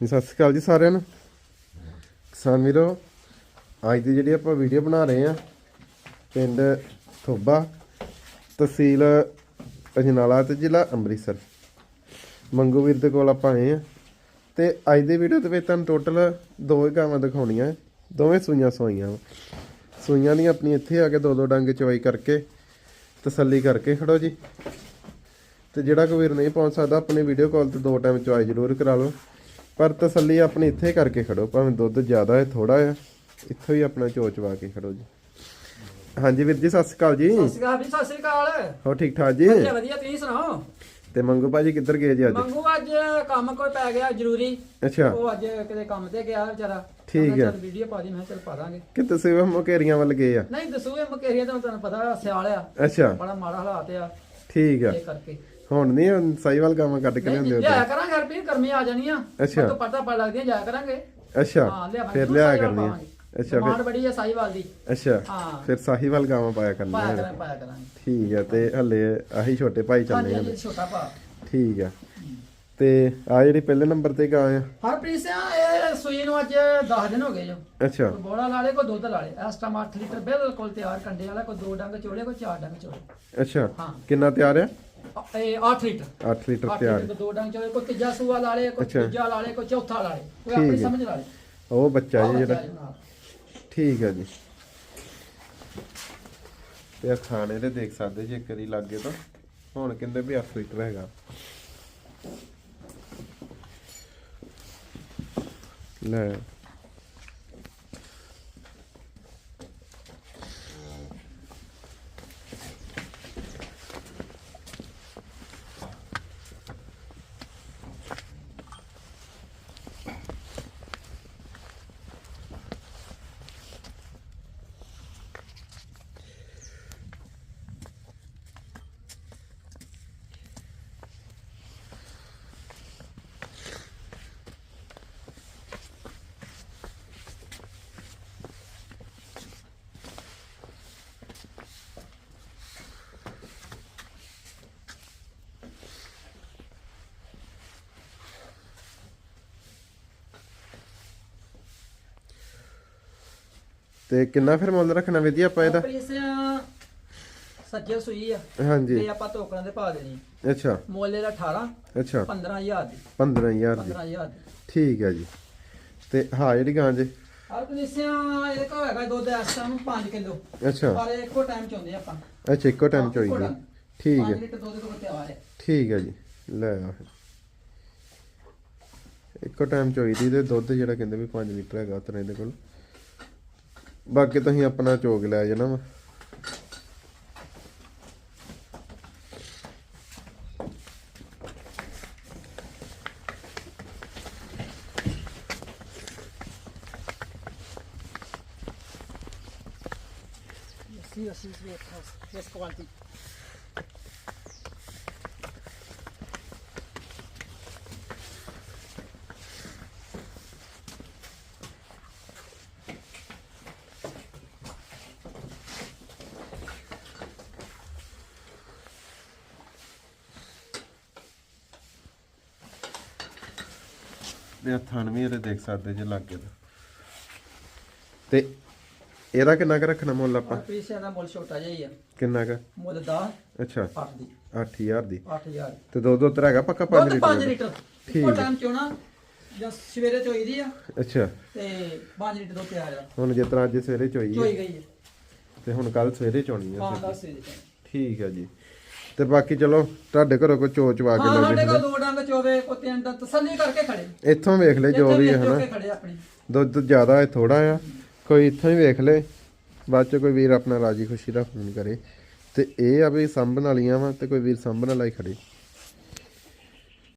ਜੀ, ਸਤਿ ਸ਼੍ਰੀ ਅਕਾਲ ਜੀ ਸਾਰਿਆਂ ਨੂੰ। ਕਿਸਾਨ ਵੀਰੋ ਅੱਜ ਦੀ ਜਿਹੜੀ ਆਪਾਂ ਵੀਡੀਓ ਬਣਾ ਰਹੇ ਆ ਪਿੰਡ ਥੋਬਾ ਤਹਿਸੀਲ ਅਜਨਾਲਾ ਤੇ ਜ਼ਿਲ੍ਹਾ ਅੰਮ੍ਰਿਤਸਰ। ਮੰਗੂ ਵੀਰ ਦੇ ਕੋਲ ਆਪਾਂ ਆਏ ਆ ਤੇ ਅੱਜ ਦੀ ਵੀਡੀਓ ਦੇ ਵਿੱਚ ਤੁਹਾਨੂੰ ਟੋਟਲ ਦੋ ਹੀ ਗਾਵਾਂ ਦਿਖਾਉਣੀਆਂ ਦੋਵੇਂ ਸੂਈਆਂ ਸੋਈਆਂ ਵਾਂ। ਸੂਈਆਂ ਦੀਆਂ ਆਪਣੀ ਇੱਥੇ ਆ ਕੇ ਦੋ ਦੋ ਡੰਗ ਚਵਾਈ ਕਰਕੇ ਤਸੱਲੀ ਕਰਕੇ ਖੜੋ ਜੀ। ਤੇ ਜਿਹੜਾ ਕੋਈ ਵੀਰ ਨਹੀਂ ਪਹੁੰਚ ਸਕਦਾ ਆਪਣੀ ਵੀਡੀਓ ਕਾਲ ਤੇ ਦੋ ਟਾਈਮ ਚੁਆਈ ਜ਼ਰੂਰ ਕਰਾ ਲਓ। ਪਰ ਤਸੱਲੀ ਆਪਣੀ ਇੱਥੇ ਕਰਕੇ ਖੜੋ ਭਾਵੇਂ ਦੁੱਧ ਜ਼ਿਆਦਾ ਹੈ ਥੋੜਾ ਹੈ ਇੱਥੋਂ ਹੀ ਆਪਣਾ ਚੋ ਚਵਾ ਕੇ ਖੜੋ ਜੀ। ਹਾਂਜੀ ਵੀਰ ਜੀ ਸਤਿ ਸ਼੍ਰੀ ਅਕਾਲ ਜੀ। ਸਤਿ ਸ਼੍ਰੀ ਅਕਾਲ ਜੀ ਸਤਿ ਸ਼੍ਰੀ ਅਕਾਲ। ਹੋ ਠੀਕ ਠਾਕ ਜੀ? ਵਧੀਆ ਵਧੀਆ ਤੁਸੀਂ ਸੁਣਾਓ? ਤੇ ਮੰਗੂ ਭਾਜੀ ਕਿੱਧਰ ਗਏ ਜੀ ਅੱਜ? ਮੰਗੂ ਅੱਜ ਕੰਮ ਕੋਈ ਪੈ ਗਿਆ ਜ਼ਰੂਰੀ। ਅੱਛਾ। ਉਹ ਅੱਜ ਕਿਤੇ ਕੰਮ ਤੇ ਗਿਆ ਵਿਚਾਰਾ। ਠੀਕ ਹੈ। ਚੱਲ ਵੀਡੀਓ ਪਾ ਦੀ ਮੈਂ ਚੱਲ ਪਾ ਦਾਂਗੇ। ਕਿ ਤੁਸੀਂ ਉਹ ਮੁਕੇਰੀਆਂ ਵੱਲ ਗਏ ਆ? ਨਹੀਂ ਦੱਸੋ ਇਹ ਮਕੇਰੀਆ ਤਾਂ ਤੁਹਾਨੂੰ ਪਤਾ ਸਿਆਲ ਆ। ਅੱਛਾ। ਬੜਾ ਮਾੜਾ ਹਾਲਾਤ ਆ। ਠੀਕ ਆ। ਇਹ ਕਰਕੇ। ਹੁਣ ਨਹੀਂ ਹੁਣ ਸਾਈਵਾਲ ਗਾਵਾਂ ਕੱਢ ਕੇ ਲਿਆਉਂਦੇ ਲਿਆਇਆ ਉੱਧਰ ਕਰਾਂਗੇ ਹਰਪੀਰ ਗਰਮੀ ਆ ਜਾਣੀ ਆ ਅੱਛਾ। ਤੋਂ ਪਤਾ ਪੜ ਲੱਗਦੀਆਂ ਜਾਇਆ ਕਰਾਂਗੇ। ਅੱਛਾ ਹਾਂ ਲਿਆਵਾਂਗੇ ਫਿਰ ਸਾਹੀਵਾਲ ਕਰਨੀ ਆ। ਅੱਛਾ ਫਿਰ ਬੜੀ ਆ ਸਾਈਵਾਲ ਦੀ। ਅੱਛਾ ਹਾਂ। ਫਿਰ ਸਾਹੀਵਾਲ ਗਾਵਾਂ ਪਾਇਆ ਕਰਨੀਆਂ ਪਾਇਆ ਪਾਇਆ ਕਰਾਂਗੇ। ਠੀਕ ਆ ਤੇ ਹੱਲੇ ਆਹੀ ਛੋਟੇ ਭਾਈ ਹਾਂਜੀ ਚੱਲੇ ਆ ਹਾਂਜੀ ਛੋਟਾ ਭਾ। ਠੀਕ ਆ। ਤੇ ਆ ਜਿਹੜੀ ਪਹਿਲੇ ਨੰਬਰ ਤੇ ਗਾਂ ਆ? ਹਰਪ੍ਰੀਤ ਸਿੰਘ ਇਹ ਸੂਈ ਨੂੰ ਅੱਜ 10 ਦਿਨ ਹੋ ਗਏ ਜੋ। ਅੱਛਾ। ਬੋੜਾ ਲਾ ਲੇ ਕੋਈ ਦੁੱਧ ਲਾ ਲੇ। ਇਸ ਟਾਈਮ 8 ਲੀਟਰ ਬਿਲਕੁਲ ਤਿਆਰ ਕੰਡੇ ਵਾਲਾ ਕੋਈ ਦੋ ਡੰਗ ਚੋੜੇ ਕੋਈ ਚਾਰ ਡੰਗ ਚੋੜੇ ਅੱਛਾ ਹਾਂ। ਕਿੰਨਾ ਤਿਆਰ ਆ? ਇਹ 8 ਲੀਟਰ। 8 ਲੀਟਰ 8 ਤਿਆਰ। ਲੀਟਰ ਦੋ ਡੰਗ ਚੋੜੇ ਕੋਈ ਤੀਜਾ ਸੂਆ ਲਾ ਲੇ ਕੋਈ ਅੱਛਾ। ਤੀਜਾ ਲਾ ਲੇ ਕੋਈ ਚੌਥਾ ਲਾ ਲੇ ਕੋਈ ਠੀਕ ਆਪਣੀ ਹੈ। ਸਮਝ ਲਾ ਲੇ ਉਹ ਬੱਚਾ ਜੀ ਜਿਹੜਾ। ਠੀਕ ਹੈ ਜੀ। ਤੇ ਆ ਖਾਣੇ ਦੇ ਦੇਖ ਸਕਦੇ ਜੇ ਕਰੀ ਲੱਗੇ ਤਾਂ। ਹੁਣ ਕਹਿੰਦੇ ਵੀ 8 ਲੀਟਰ ਹੈਗਾ। ਲੈ। ਤੇ ਕਿੰਨਾ ਫਿਰ ਮੁੱਲ ਰੱਖਣਾ ਵਿਧੀ ਆਪਾਂ ਇਹਦਾ? ਸਿੰਘ ਸੱਜੇ ਸੂਈ ਆ। ਹਾਂਜੀ। ਤੇ ਆਪਾਂ ਟੋਕਰਾਂ ਦੇ ਪਾ ਦੇਣੀ ਅੱਛਾ। ਮੋਲੇ ਦਾ 18 ਅੱਛਾ। 15000 ਦੀ। 15000 ਦੀ। 15000 ਦੀ। ਠੀਕ ਹੈ ਜੀ। ਤੇ ਹਾਂ ਜਿਹੜੀ ਗਾਂ ਜੇ। ਹਰਪ੍ਰੀਤ ਸਿੰਘ ਇਹਦੇ ਕੋਲ ਹੈਗਾ ਦੁੱਧ ਇਸ ਟਾਈਮ 5 ਕਿਲੋ। ਅੱਛਾ। ਪਰ ਇੱਕੋ ਟਾਈਮ ਚੋਂਦੇ ਆਪਾਂ। ਅੱਛਾ ਇੱਕੋ ਟਾਈਮ ਜੀ time। ਠੀਕ ਹੈ ਲੀਟਰ ਦੁੱਧ ਤੋਂ ਤਿਆਰ ਹੈ। ਠੀਕ ਹੈ ਜੀ। ਲੈ ਆ ਫਿਰ। ਇੱਕੋ ਟਾਈਮ ਚੋਈ ਦੀ ਤੇ ਦੁੱਧ ਜਿਹੜਾ ਕਹਿੰਦੇ ਵੀ 5 ਲੀਟਰ ਹੈਗਾ ਉਤਨਾ ਇਹਦੇ ਕੋਲ। ਬਾਕੀ ਤੁਸੀਂ ਆਪਣਾ ਚੋਗ ਲੈ ਜਾਣਾ ਵਾ Yes, yes, yes, yes, yes, quality. ਇਹ ਥਣ ਵੀ ਇਹਦੇ ਦੇਖ ਸਕਦੇ ਜੇ ਲੱਗੇ ਤਾਂ। ਤੇ ਇਹਦਾ ਕਿੰਨਾ ਕੁ ਰੱਖਣਾ ਮੁੱਲ ਆਪਾਂ? ਪੀਸਿਆਂ ਦਾ ਮੁੱਲ ਛੋਟਾ ਜਿਹਾ ਹੀ ਆ। ਕਿੰਨਾ ਕੁ? ਮੁੱਲ 10 ਅੱਛਾ। 8 ਦੀ। 8000 ਦੀ। 8000 ਤੇ ਦੁੱਧ ਉੱਤਰ ਹੈਗਾ ਪੱਕਾ 5 ਦੁੱਧ 5 ਲੀਟਰ ਲੀਟਰ। ਠੀਕ ਇੱਕੋ ਹੈ। ਟਾਈਮ ਚੋਣਾ ਜਾਂ ਸਵੇਰੇ ਚੋਈਦੀ ਆ। ਅੱਛਾ। ਤੇ 5 ਲੀਟਰ ਦੁੱਧ ਤਿਆਰ ਆ। ਹੁਣ ਜਿਸ ਤਰ੍ਹਾਂ ਅੱਜ ਸਵੇਰੇ ਚੋਈ ਚੋਈ ਹੈ। ਗਈ ਹੈ। ਤੇ ਹੁਣ ਕੱਲ ਸਵੇਰੇ ਚੋਣੀ ਹਾਂ ਹੈ 10 ਸਵੇਰੇ ਠੀਕ ਹੈ ਜੀ। ਤੇ ਬਾਕੀ ਚਲੋ ਤੁਹਾਡੇ ਘਰੋਂ ਕੋਈ ਚੋਚ ਵਾ ਕੇ ਹਾਂ ਲੈ ਸਾਡੇ ਕੋਲ ਦੋ ਡੰਗ ਚੋਵੇ ਕੋ ਤਿੰਨ ਡੰਗ ਤਸੱਲੀ ਕਰਕੇ ਖੜੇ। ਇੱਥੋਂ ਵੇਖ ਲੈ ਜੋ ਵੀ ਹੈ ਹਨਾ। ਖੜੇ ਆਪਣੀ। ਦੁੱਧ ਜ਼ਿਆਦਾ ਹੈ ਥੋੜਾ ਆ। ਕੋਈ ਇੱਥੋਂ ਹੀ ਵੇਖ ਲੈ। ਬਾਅਦ ਚ ਕੋਈ ਵੀਰ ਆਪਣਾ ਰਾਜੀ ਖੁਸ਼ੀ ਦਾ ਫੋਨ ਕਰੇ। ਤੇ ਇਹ ਆ ਵੀ ਸੰਭਣ ਵਾਲੀਆਂ ਵਾ ਤੇ ਕੋਈ ਵੀਰ ਸੰਭਣ ਵਾਲਾ ਹੀ ਖੜੇ।